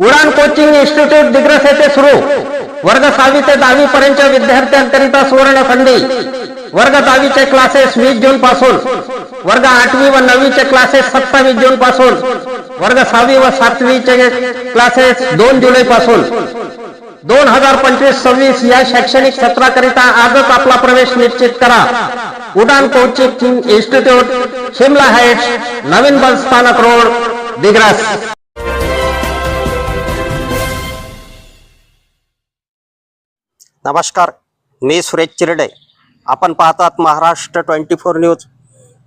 Coaching institute Digras येथे सुरू वर्ग सहावी ते दहावी पर्यंतच्या विद्यार्थ्यांकरिता सुवर्ण संधी। वर्ग दहावीचे क्लासेस वीस जून पासून। वर्ग आठवी व नववीचे क्लासेस सत्तावीस जून पासून। वर्ग सहावी व सातवीचे क्लासेस दोन जुलै पासून। दोन हजार पंचवीस सव्वीस या शैक्षणिक सत्राकरिता आजच आपला प्रवेश निश्चित करा। Udaan coaching institute Shimla heights नवीन बस स्थानक रोड दिग्रस। नमस्कार मी सुरेश चिरडे. आपण पाहतात महाराष्ट्र ट्वेंटी फोर न्यूज.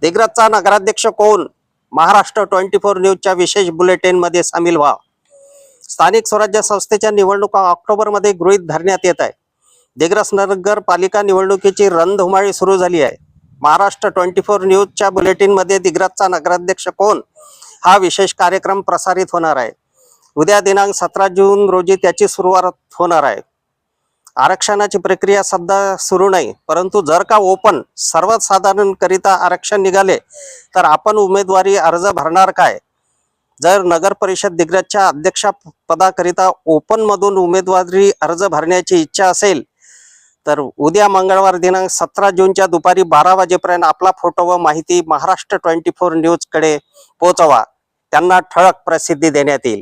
दिग्रजचा नगराध्यक्ष कोण? महाराष्ट्र ट्वेंटी फोर न्यूजच्या विशेष बुलेटिनमध्ये सामील व्हा स्थानिक स्वराज्य संस्थेच्या निवडणुका ऑक्टोबरमध्ये गृहीत धरण्यात येत आहे. दिग्रस नगर पालिका निवडणुकीची रणधुमाळी सुरू झाली आहे. महाराष्ट्र ट्वेंटी फोर न्यूजच्या बुलेटिनमध्ये दिग्रजचा नगराध्यक्ष कोण? हा विशेष कार्यक्रम प्रसारित होणार आहे. उद्या दिनांक सतरा जून रोजी त्याची सुरुवात होणार आहे. आरक्षणाची प्रक्रिया सध्या सुरू नाही परंतु जर का ओपन सर्वसाधारणकरिता आरक्षण निघाले तर आपण उमेदवारी अर्ज भरणार काय? जर नगर परिषद दिग्रजच्या अध्यक्षा पदाकरिता उमेदवारी अर्ज भरण्याची इच्छा असेल तर उद्या मंगळवार दिनांक सतरा जूनच्या दुपारी बारा वाजेपर्यंत आपला फोटो व माहिती महाराष्ट्र ट्वेंटी फोर न्यूजकडे पोचवा पोहोचवा. त्यांना ठळक प्रसिद्धी देण्यात येईल.